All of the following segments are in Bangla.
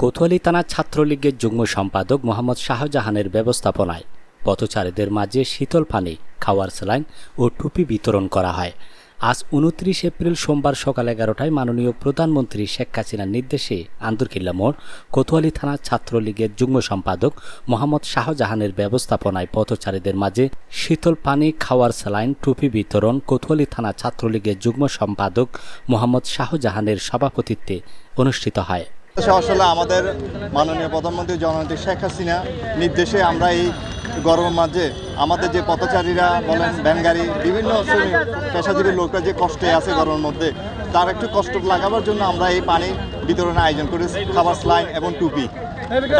কোতোয়ালি থানা ছাত্রলীগের যুগ্ম সম্পাদক মোহাম্মদ শাহজাহানের ব্যবস্থাপনায় পথচারীদের মাঝে শীতল পানি, খাওয়ার স্যালাইন ও টুপি বিতরণ করা হয়। আজ উনত্রিশ এপ্রিল সোমবার সকাল এগারোটায় মাননীয় প্রধানমন্ত্রী শেখ হাসিনার নির্দেশে আন্দরকিল্লা মোড়, কোতোয়ালি থানা ছাত্রলীগের যুগ্ম সম্পাদক মোহাম্মদ শাহজাহানের ব্যবস্থাপনায় পথচারীদের মাঝে শীতল পানি, খাওয়ার স্যালাইন, টুপি বিতরণ, কোতোয়ালি থানা ছাত্রলীগের যুগ্ম সম্পাদক মোহাম্মদ শাহজাহানের সভাপতিত্বে অনুষ্ঠিত হয়। আসলে আমাদের মাননীয় প্রধানমন্ত্রী জননেত্রী শেখ হাসিনা নির্দেশে আমরা এই গরমের মাঝে আমাদের যে পথচারীরা বলেন ভ্যানগাড়ি বিভিন্ন শ্রেণির পেশাজীবী লোকরা যে কষ্টে আছে গরমের মধ্যে, তার একটু কষ্ট লাগাবার জন্য আমরা এই পানি বিতরণের আয়োজন করেছি, খাবার স্লাইন এবং টুপি।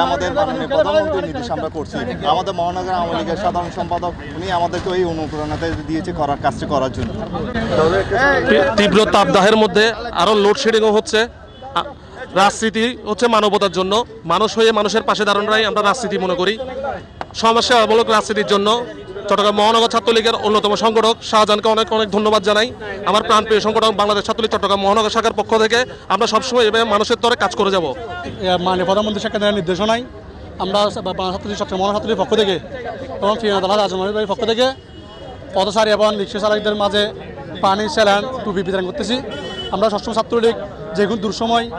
আমাদের মাননীয় প্রধানমন্ত্রীর নির্দেশ আমরা করছি। আমাদের মহানগর আওয়ামী লীগের সাধারণ সম্পাদক, উনি আমাদেরকে এই অনুপ্রেরণাতে দিয়েছে করার কাজটি করার জন্য। তীব্র তাপদাহের মধ্যে আরও লোডশেডিংও হচ্ছে। রাজনীতি হচ্ছে মানবতার জন্য। মানুষ হয়ে মানুষের পাশে দাঁড়ানোরাই আমরা রাজনীতি মনে করি। সমাজসেবামূলক রাজনীতির জন্য চট্টগ্রাম মহানগর ছাত্রলীগের অন্যতম সংগঠক শাহজাহানকে অনেক অনেক ধন্যবাদ জানাই। আমার প্রাণপ্রিয় সংগঠন বাংলাদেশ ছাত্রলীগ চট্টগ্রাম মহানগর শাখার পক্ষ থেকে আমরা সবসময় এভাবে মানুষের তরে কাজ করে যাব। মাননীয় প্রধানমন্ত্রী শেখ হাসিনার নির্দেশনায় আমরা বাংলা ছাত্রী চট্টগ্রাম মহান ছাত্রীর পক্ষ থেকে এবং রাজনগরের পক্ষ থেকে পথচারী এবং রিক্সা চালকদের মাঝে পানি স্যালান টুপি বিতরণ করতেছি। আমরা সবসময় ছাত্রলীগ যে কোনো দুঃসময়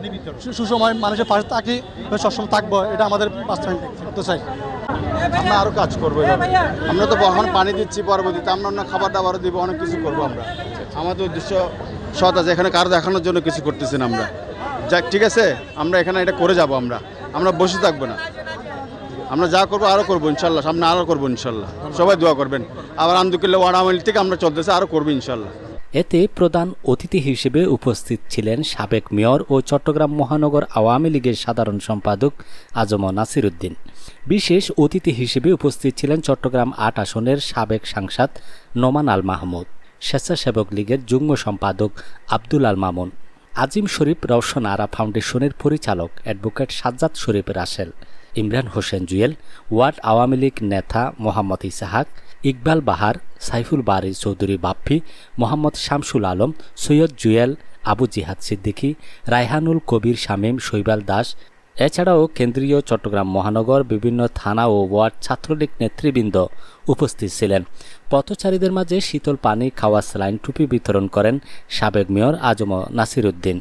সু- সুসময় মানুষের পাশে থাকি সবসময় থাকব এটা আমাদের বাস্তবায়ন করতে চাই। আমরা আরও কাজ করব আমরা তো এখন পানি দিচ্ছি পরবর্তীতে আমরা অন্য খাবার দাবারও দিব অনেক কিছু করব আমরা। আমাদের উদ্দেশ্য সৎ আছে এখানে কার দেখানোর জন্য কিছু করতেছি না আমরা। যাক ঠিক আছে আমরা এখানে এটা করে যাব আমরা। আমরা বসে থাকব না। আমরা যা করব আরও করব ইনশাল্লাহ। সামনে আরও করব ইনশাল্লাহ। সবাই দোয়া করবেন। আবার আন্দুকিল্লা ওয়ার্ড আওয়ামী লীগ থেকে আমরা চলতেছে আরও করব ইনশাল্লাহ। এতে প্রধান অতিথি হিসেবে উপস্থিত ছিলেন সাবেক মেয়র ও চট্টগ্রাম মহানগর আওয়ামী লীগের সাধারণ সম্পাদক আজম নাসির উদ্দিন বিশেষ অতিথি হিসেবে উপস্থিত ছিলেন চট্টগ্রাম আট আসনের সাবেক সাংসদ নোমান আল মাহমুদ, স্বেচ্ছাসেবক লীগের যুগ্ম সম্পাদক আব্দুল আল মামুন, আজিম শরীফ রওশন আরা ফাউন্ডেশনের পরিচালক advocate Sajjad Sharif Rasel. Imran Hossain Jewel, ward Awami League নেতা মোহাম্মদ ইসাহাক, ইকবাল বাহার, সাইফুল বারি চৌধুরী বাপ্পি, মোহাম্মদ শামসুল আলম, সৈয়দ জুয়েল, আবু জিহাদ সিদ্দিকী, রায়হানুল কবির শামীম, শৈবাল দাস। এছাড়াও কেন্দ্রীয় চট্টগ্রাম মহানগর, বিভিন্ন থানা ও ওয়ার্ড ছাত্রলীগ নেতৃবৃন্দ উপস্থিত ছিলেন। পথচারীদের মাঝে শীতল পানি খাওয়া স্যালাইন টুপি বিতরণ করেন সাবেক মেয়র আজম নাসির উদ্দিন